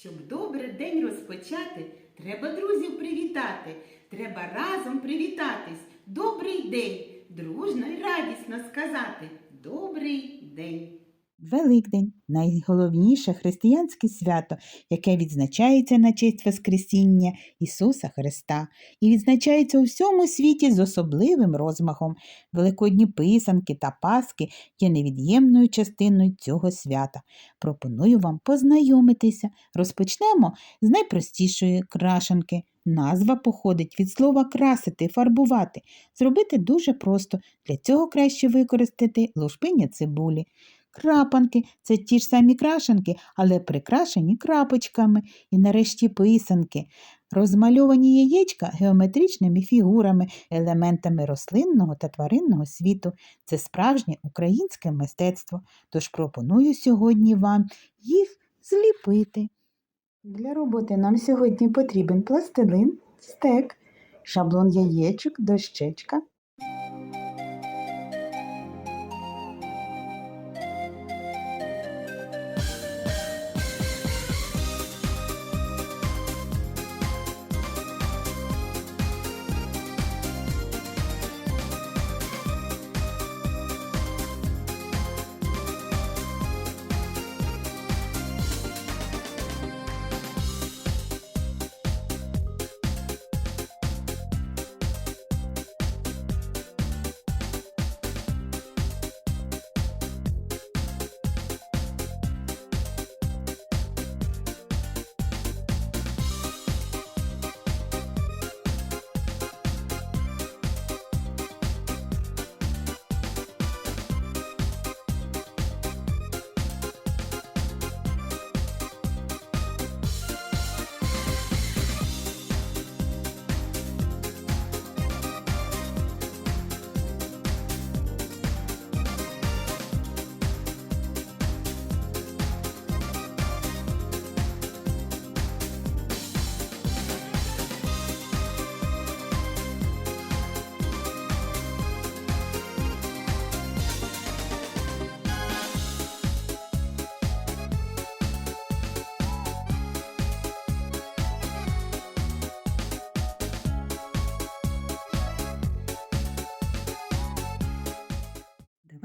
Щоб добре день розпочати, треба друзів привітати. Треба разом привітатись. Добрий день! Дружно й радісно сказати. Добрий день! Великдень найголовніше християнське свято, яке відзначається на честь Воскресіння Ісуса Христа і відзначається у всьому світі з особливим розмахом. Великодні писанки та паски є невід'ємною частиною цього свята. Пропоную вам познайомитися. Розпочнемо з найпростішої крашенки. Назва походить від слова красити, фарбувати. Зробити дуже просто. Для цього краще використати лушпиня цибулі. Крапанки це ті ж самі крашенки, але прикрашені крапочками. І нарешті писанки. Розмальовані яєчка геометричними фігурами, елементами рослинного та тваринного світу. Це справжнє українське мистецтво. Тож пропоную сьогодні вам їх зліпити. Для роботи нам сьогодні потрібен пластилин, стек, шаблон яєчок, дощечка,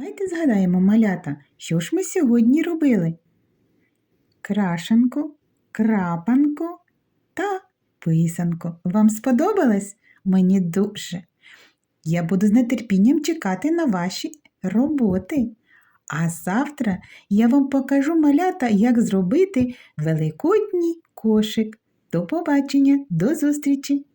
Давайте згадаємо малята, що ж ми сьогодні робили. Крашенку, крапанку та писанку. Вам сподобалось? Мені дуже. Я буду з нетерпінням чекати на ваші роботи. А завтра я вам покажу малята, як зробити великодній кошик. До побачення, до зустрічі!